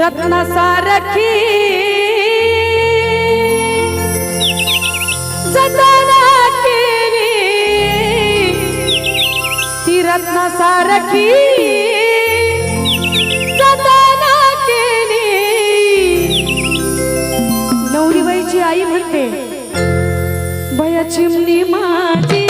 रत्न सारखी. ती रत्नसारखी जतना नवरीबाईची आई म्हणते भया चिमणी माझी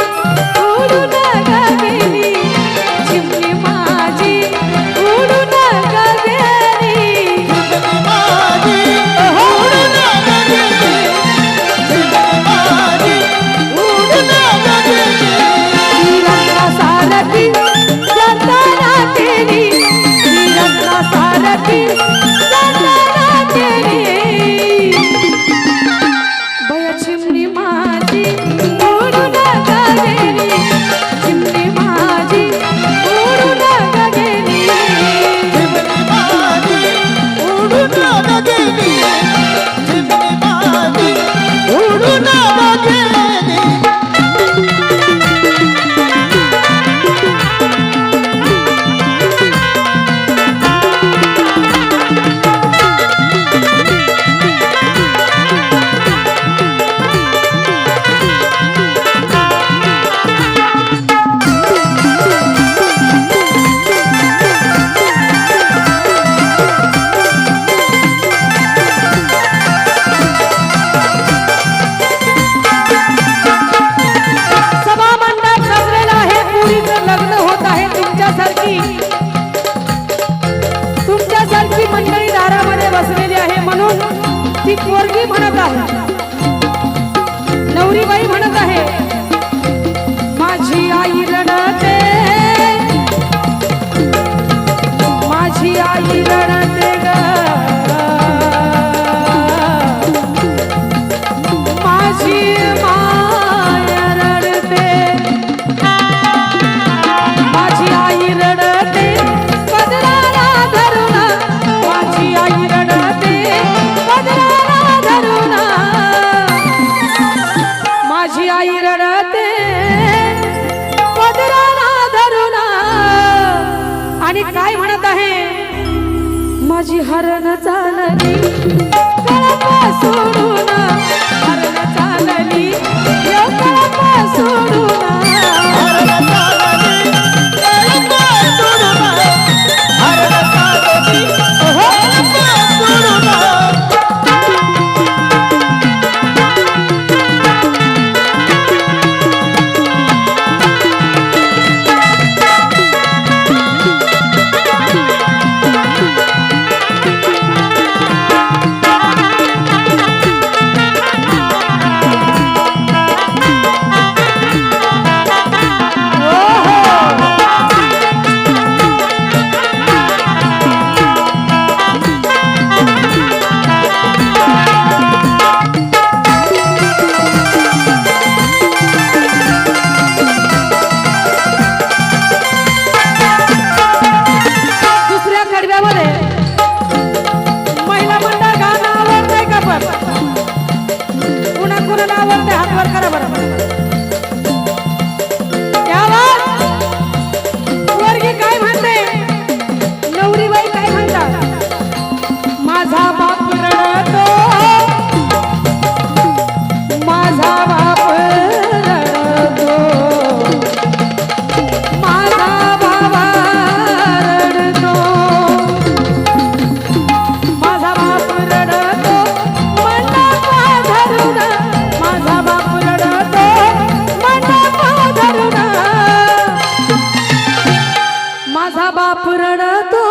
रडतो.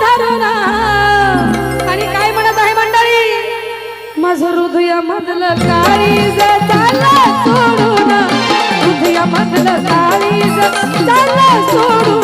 धरणा. आणि काय म्हणत आहे मंडळी? माझं हृदय मधलं काळी सोडून हृदय मधलं काळी सोडून.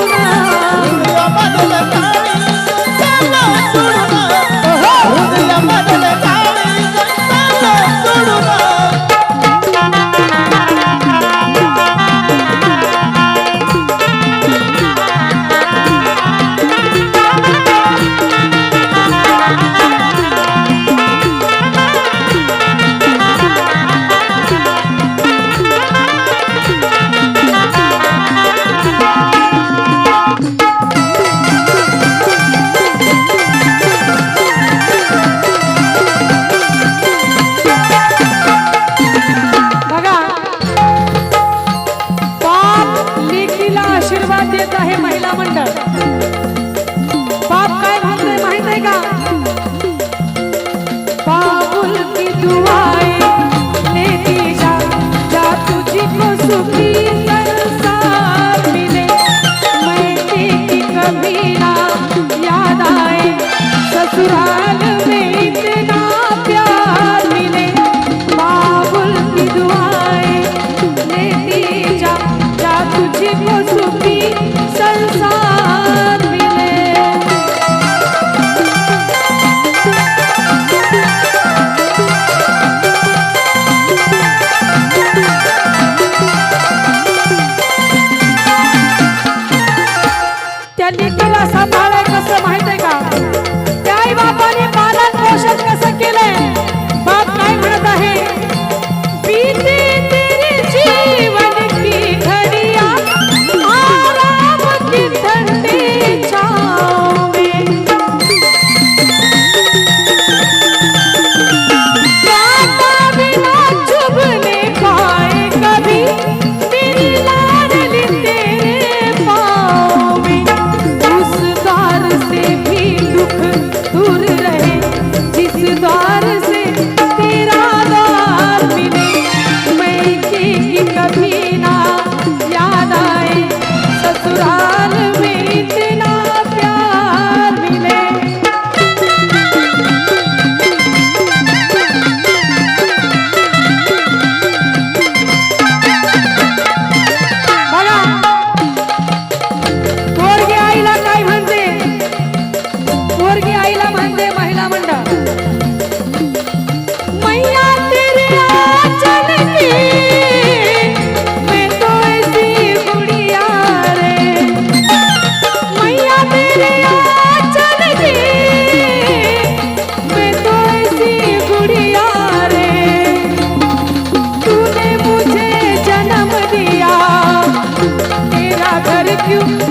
you.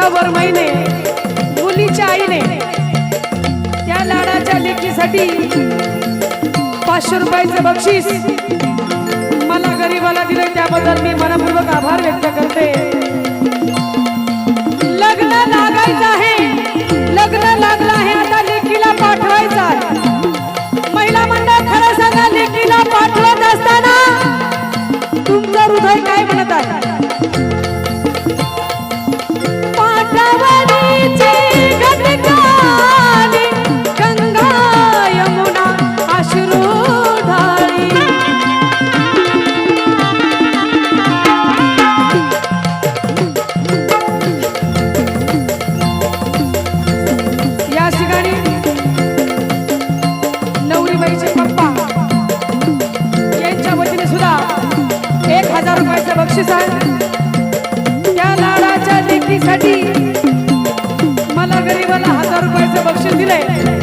वर्षाभर महिने मुलीच्या आईने त्या लाडाच्या लेकीसाठी पाचशे रुपयाचे बक्षीस मला गरीबाला दिलं. त्याबद्दल मी मनपूर्वक आभार व्यक्त करते. लग्न लागायचं आहे. लग्न लागलं आहे. आता लेकीला पाठवायचा महिला मंडळ खरं सांगा लेकीला पाठवत असताना तुमचं हृदय काय म्हणत आहे? 你累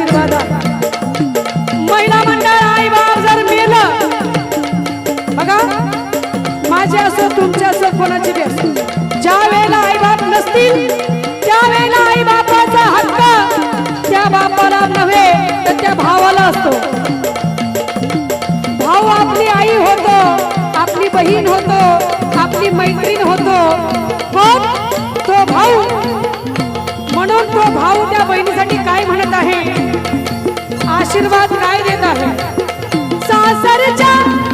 आशीर्वाद. महिला मंडळ आई बाप जर मेलं बघा माझे असो तुमचे असो कोणाची बी ज्या वेळेला आशीर्वाद काय देत आहे? सासरच्या